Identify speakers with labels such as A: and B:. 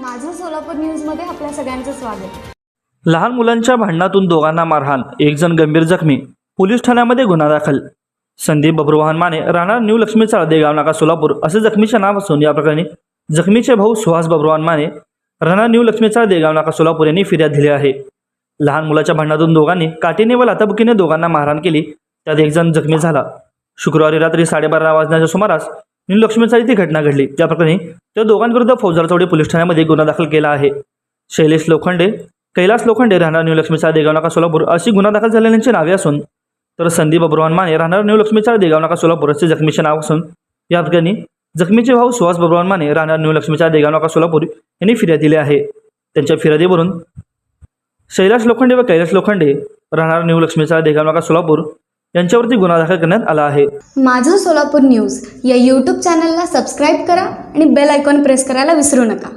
A: माझं सोलापूर न्यूजमध्ये आपल्या सगळ्यांचं स्वागत.
B: लहान मुलांच्या भांडणातून दोघांना मारहाण एक जण गंभीर जखमी पोलीस ठाण्यामध्ये गुन्हा दाखल. संदीप बब्रुवाहन माने राहणार न्यू लक्ष्मी चाळदे गाव नाका सोलापूर असे जखमीचे नाव असून या प्रकरणी जखमीचे भाऊ सुहास बब्रुवाहन माने राहणार न्यू लक्ष्मी चाळदे गाव नाका सोलापूर यांनी फिर्याद दिली आहे. लहान मुलाच्या भांडणातून दोघांनी काठीने व लाताबुकीने दोघांना मारहाण केली. त्यात एक जण जखमी झाला. शुक्रवारी रात्री साडेबारा वाजण्याच्या सुमारास न्यू लक्ष्मी ती घटना घडली. त्याप्रकरणी त्या दोघांविरुद्ध फौजदारचौडी पोलीस ठाण्यामध्ये गुन्हा दाखल केला आहे. शैलेश लोखंडे कैलास लोखंडे राहणार न्यू लक्ष्मीचा देगाव नाका सोलापूर अशी गुन्हा दाखल झालेल्यांची नावे असून तर संदीप बब्रुवान माने राहणार न्यू लक्ष्मीचा देगाव नाका सोलापूर असे जखमीचे नाव असून या प्रकरणी जखमीचे भाऊ सुहास बब्रुवान माने राहणार न्यू लक्ष्मीचा देगाव नाका सोलापूर यांनी फिर्याद दिली आहे. त्यांच्या फिर्यादीवरून शैलास लोखंडे व कैलास लोखंडे राहणार न्यू लक्ष्मीचा देगाव नाका सोलापूर यांच्यावरती गुन्हा दाखल करण्यात आला आहे.
A: माझं सोलापूर न्यूज या यूट्यूब चॅनलला सबस्क्राईब करा आणि बेल आयकॉन प्रेस करायला विसरू नका.